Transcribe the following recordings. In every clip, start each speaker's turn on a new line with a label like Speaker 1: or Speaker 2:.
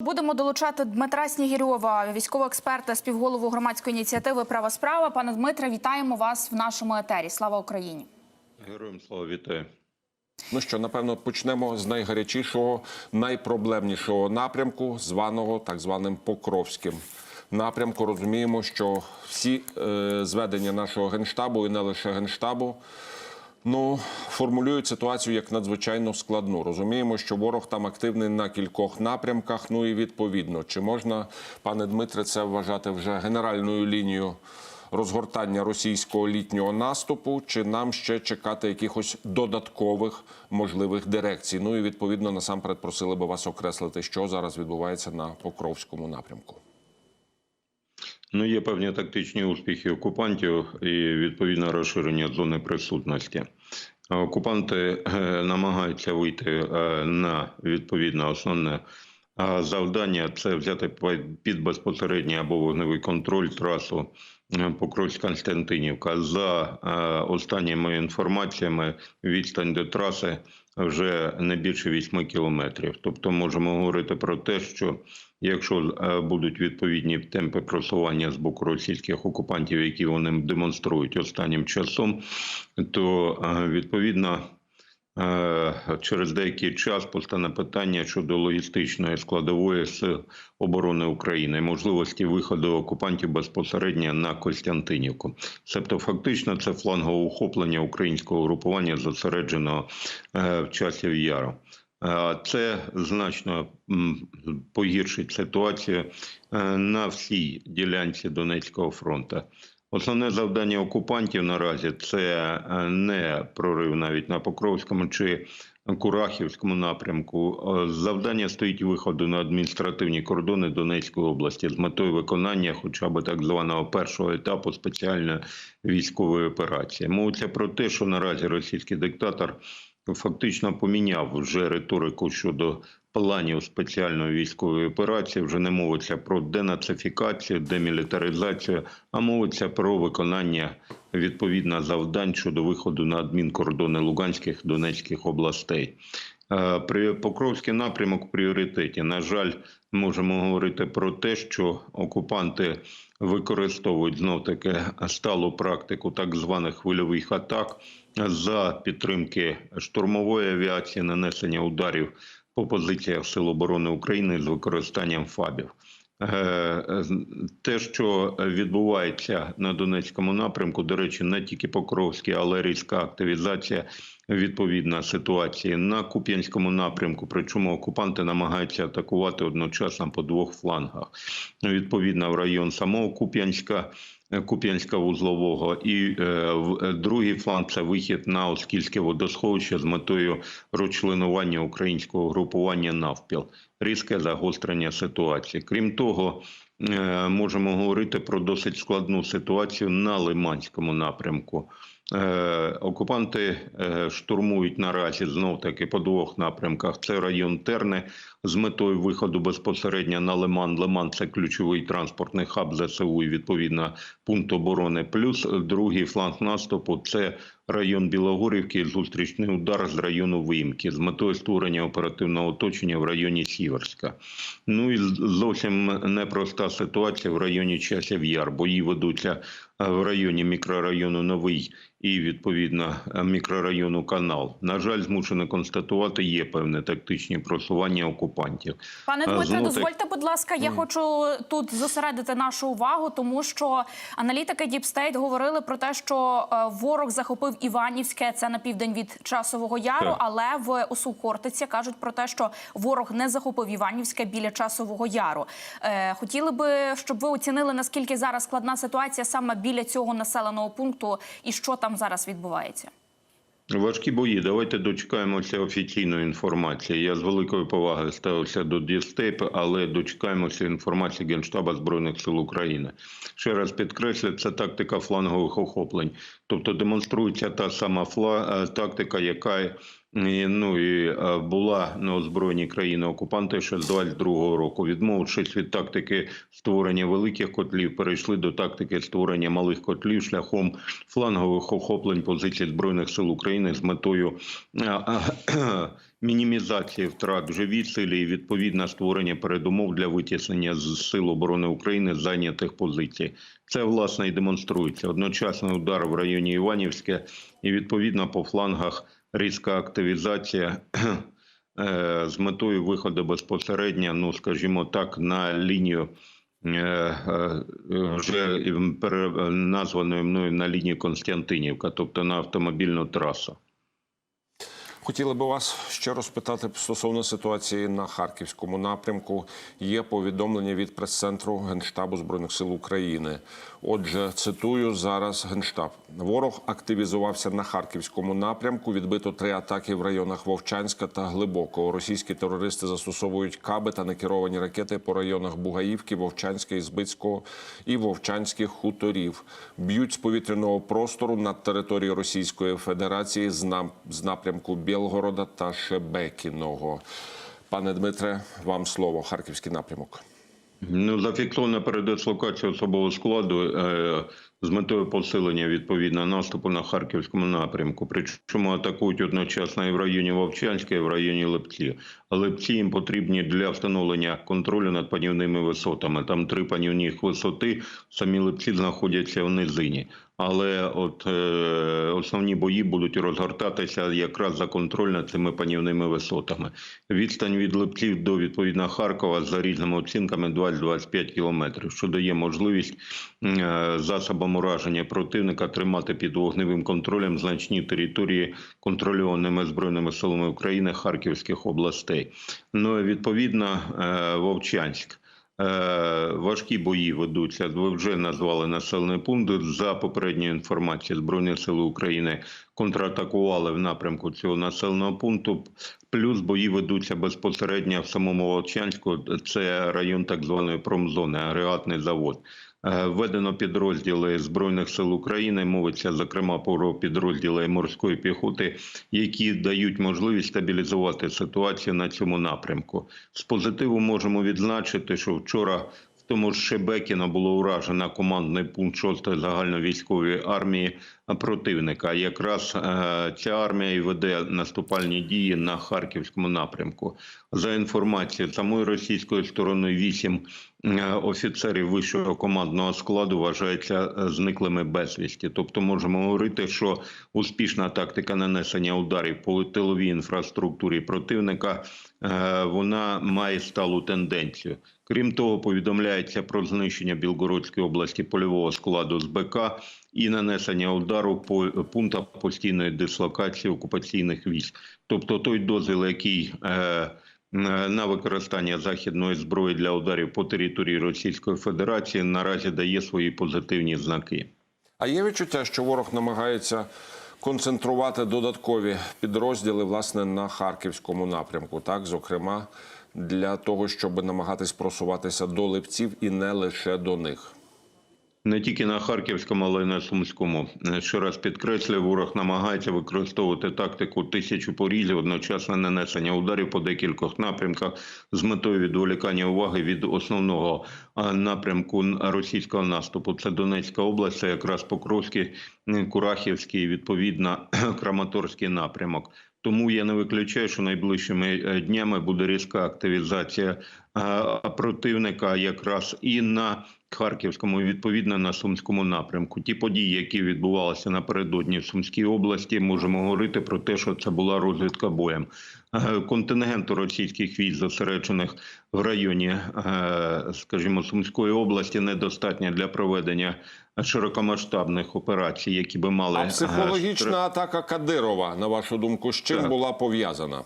Speaker 1: Будемо долучати Дмитра Снігірьова, військового експерта, співголову громадської ініціативи Права справа. Пане Дмитре, вітаємо вас в нашому етері. Слава Україні!
Speaker 2: Героям слава вітаю.
Speaker 3: Ну що, напевно, почнемо з найгарячішого, найпроблемнішого напрямку, званого так званим Покровським напрямку. Розуміємо, що всі е, зведення нашого генштабу і не лише генштабу. Ну, формулюють ситуацію як надзвичайно складну. Розуміємо, що ворог там активний на кількох напрямках. Ну і відповідно, чи можна, пане Дмитре, це вважати вже генеральною лінією розгортання російського літнього наступу, чи нам ще чекати якихось додаткових можливих дирекцій? Ну і відповідно насамперед просили би вас окреслити, що зараз відбувається на Покровському напрямку.
Speaker 2: Ну, є певні тактичні успіхи окупантів і відповідне розширення зони присутності. Окупанти е, намагаються вийти е, на відповідне основне е, завдання це взяти під безпосередній або вогневий контроль трасу Покровськ-Константинівка. За останніми інформаціями, відстань до траси вже не більше 8 кілометрів. Тобто, можемо говорити про те, що якщо будуть відповідні темпи просування з боку російських окупантів, які вони демонструють останнім часом, то відповідно. Через деякий час постане питання щодо логістичної складової з оборони України, можливості виходу окупантів безпосередньо на Костянтинівку. Тобто, фактично, це флангове ухоплення українського групування, зосередженого в часів яру. Це значно погіршить ситуацію на всій ділянці Донецького фронту. Основне завдання окупантів наразі це не прорив навіть на Покровському чи Курахівському напрямку. Завдання стоїть виходу на адміністративні кордони Донецької області з метою виконання, хоча б так званого першого етапу спеціальної військової операції. Мовиться про те, що наразі російський диктатор фактично поміняв вже риторику щодо планів спеціальної військової операції. Вже не мовиться про денацифікацію, демілітаризацію, а мовиться про виконання відповідно завдань щодо виходу на адмінкордони Луганських Донецьких областей. При Покровський напрямок в пріоритеті. На жаль, можемо говорити про те, що окупанти використовують знов таки сталу практику так званих хвильових атак за підтримки штурмової авіації, нанесення ударів по позиціях Сил оборони України з використанням ФАБів. Те, що відбувається на Донецькому напрямку, до речі, не тільки Покровський, але різка активізація відповідна ситуації на Куп'янському напрямку. Причому окупанти намагаються атакувати одночасно по двох флангах. Відповідно, в район самого Куп'янська. Куп'янська вузлового і е, другий фланг це вихід на Оскільське водосховище з метою розчленування українського групування навпіл, різке загострення ситуації. Крім того, е, можемо говорити про досить складну ситуацію на Лиманському напрямку. Е, окупанти е, штурмують наразі знов таки по двох напрямках. Це район Терни з метою виходу безпосередньо на Лиман. Лиман це ключовий транспортний хаб ЗСУ і відповідно пункт оборони. Плюс другий фланг наступу це район Білогорівки. Зустрічний удар з району Вимки з метою створення оперативного оточення в районі Сіверська. Ну і зовсім непроста ситуація в районі Часів Яр. Бої ведуться в районі мікрорайону Новий і відповідно мікрорайону Канал. На жаль, змушено констатувати, є певне тактичні просування окупантів.
Speaker 1: Пане Дмитре, дозвольте, будь ласка, я mm. хочу тут зосередити нашу увагу, тому що аналітики State говорили про те, що ворог захопив Іванівське, це на південь від часового яру, так. але в ОСУ Хортиці кажуть про те, що ворог не захопив Іванівське біля часового яру. Хотіли би, щоб ви оцінили наскільки зараз складна ситуація саме біля цього населеного пункту, і що там зараз відбувається.
Speaker 2: Важкі бої. Давайте дочекаємося офіційної інформації. Я з великою повагою ставився до Дістейп, але дочекаємося інформації Генштаба збройних сил України. Ще раз підкреслю, це тактика флангових охоплень, тобто демонструється та сама фла тактика, яка Ну і е, була на озброєні країни окупанти ще з 22-го року. Відмовившись від тактики створення великих котлів, перейшли до тактики створення малих котлів шляхом флангових охоплень позицій збройних сил України з метою е, е, мінімізації втрат в живій силі і відповідно створення передумов для витіснення з сил оборони України зайнятих позицій. Це власне і демонструється. Одночасний удар в районі Іванівське і відповідно по флангах різка активізація е, з метою виходу безпосередньо, ну скажімо так, на лінію. е, е, Вже названою мною на лінії Константинівка, тобто на автомобільну трасу.
Speaker 3: Хотіли би вас ще розпитати стосовно ситуації на харківському напрямку. Є повідомлення від прес-центру Генштабу збройних сил України. Отже, цитую зараз Генштаб: ворог активізувався на харківському напрямку. Відбито три атаки в районах Вовчанська та Глибокого. Російські терористи застосовують каби та некеровані ракети по районах Бугаївки, Вовчанська, Ізбицького і Вовчанських хуторів. Б'ють з повітряного простору над територією Російської Федерації з напрямку Білгорода та Шебекіного. Пане Дмитре, вам слово. Харківський напрямок.
Speaker 2: Ну, зафіксована передислокація особового складу е, з метою посилення відповідно наступу на харківському напрямку. Причому атакують одночасно і в районі Вовчанська, і в районі Лепці. А Лепці їм потрібні для встановлення контролю над панівними висотами. Там три панівних висоти. Самі Лепці знаходяться в низині. Але от е, основні бої будуть розгортатися якраз за контроль над цими панівними висотами. Відстань від Липців до відповідно Харкова за різними оцінками 20-25 кілометрів, що дає можливість е, засобам ураження противника тримати під вогневим контролем значні території, контрольованими збройними силами України Харківських областей. Ну відповідно е, Вовчанськ. Е, Важкі бої ведуться. Ви вже назвали населений пункт. За попередньою інформацією Збройні Сили України контратакували в напрямку цього населеного пункту. Плюс бої ведуться безпосередньо в самому Волчанську. Це район так званої промзони, агрегатний завод. Е, Введено підрозділи збройних сил України. Мовиться зокрема про підрозділи морської піхоти, які дають можливість стабілізувати ситуацію на цьому напрямку. З позитиву можемо відзначити, що вчора в тому ж Шебекіно було уражено командний пункт 6-ї загальновійськової армії противника. Якраз е, ця армія і веде наступальні дії на харківському напрямку. За інформацією самої російської сторони, вісім офіцерів вищого командного складу вважаються е, зниклими безвісті. Тобто, можемо говорити, що успішна тактика нанесення ударів по тиловій інфраструктурі противника е, вона має сталу тенденцію. Крім того, повідомляється про знищення Білгородської області польового складу з БК і нанесення удару по пунктах постійної дислокації окупаційних військ. Тобто той дозвіл, який е, на використання західної зброї для ударів по території Російської Федерації наразі дає свої позитивні знаки.
Speaker 3: А є відчуття, що ворог намагається концентрувати додаткові підрозділи власне на харківському напрямку, так зокрема для того, щоб намагатись просуватися до липців і не лише до них.
Speaker 2: Не тільки на Харківському, але й на Сумському. Ще раз підкреслюю, ворог намагається використовувати тактику тисячу порізів, одночасне нанесення ударів по декількох напрямках з метою відволікання уваги від основного напрямку російського наступу. Це Донецька область, це якраз Покровський, Курахівський, відповідно Краматорський напрямок. Тому я не виключаю, що найближчими е, днями буде різка активізація е, противника якраз і на Харківському, і відповідно на Сумському напрямку. Ті події, які відбувалися напередодні в Сумській області, можемо говорити про те, що це була розвідка боєм. Е, Контингенту російських військ, зосереджених в районі, е, скажімо, Сумської області, недостатньо для проведення широкомасштабних операцій, які би мали
Speaker 3: А
Speaker 2: е,
Speaker 3: психологічна атака Кадирова, на вашу думку, з чим
Speaker 2: Так.
Speaker 3: була пов'язана?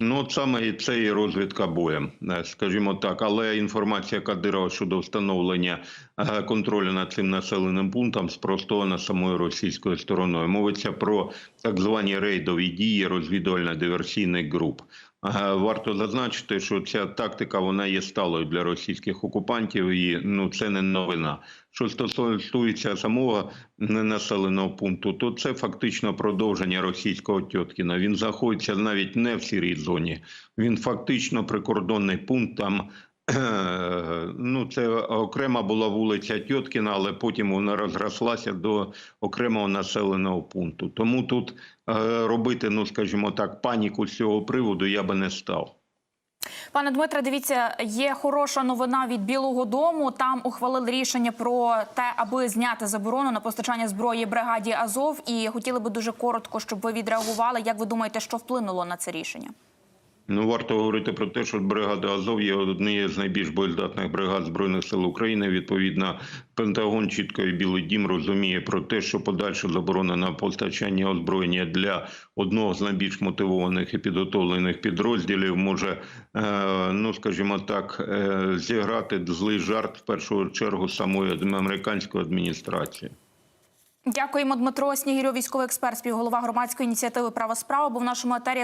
Speaker 2: Ну, от саме і це і розвідка боєм, е, скажімо так. Але інформація Кадирова щодо встановлення е, контролю над цим населеним пунктом спростована самою російською стороною. Мовиться про так звані рейдові дії розвідувально-диверсійних груп. Варто зазначити, що ця тактика вона є сталою для російських окупантів, і ну це не новина. Що стосується самого ненаселеного пункту, то це фактично продовження російського Тьоткіна. Він знаходиться навіть не в сірій зоні. Він фактично прикордонний пункт там. Ну, це окрема була вулиця Тьоткіна, але потім вона розрослася до окремого населеного пункту. Тому тут е, робити, ну скажімо так, паніку з цього приводу я би не став.
Speaker 1: Пане Дмитре, дивіться, є хороша новина від Білого Дому. Там ухвалили рішення про те, аби зняти заборону на постачання зброї бригаді Азов. І хотіли би дуже коротко, щоб ви відреагували. Як ви думаєте, що вплинуло на це рішення?
Speaker 2: Ну, варто говорити про те, що бригада Азов є однією з найбільш боєздатних бригад збройних сил України. Відповідно, Пентагон чітко і Білий Дім розуміє про те, що подальша заборона на постачання озброєння для одного з найбільш мотивованих і підготовлених підрозділів може, е, ну скажімо так, е, зіграти злий жарт в першу чергу самої американської адміністрації.
Speaker 1: Дякуємо, Дмитро Снігірьов, військовий експерт, співголова громадської ініціативи Права справа. Був в нашому етері.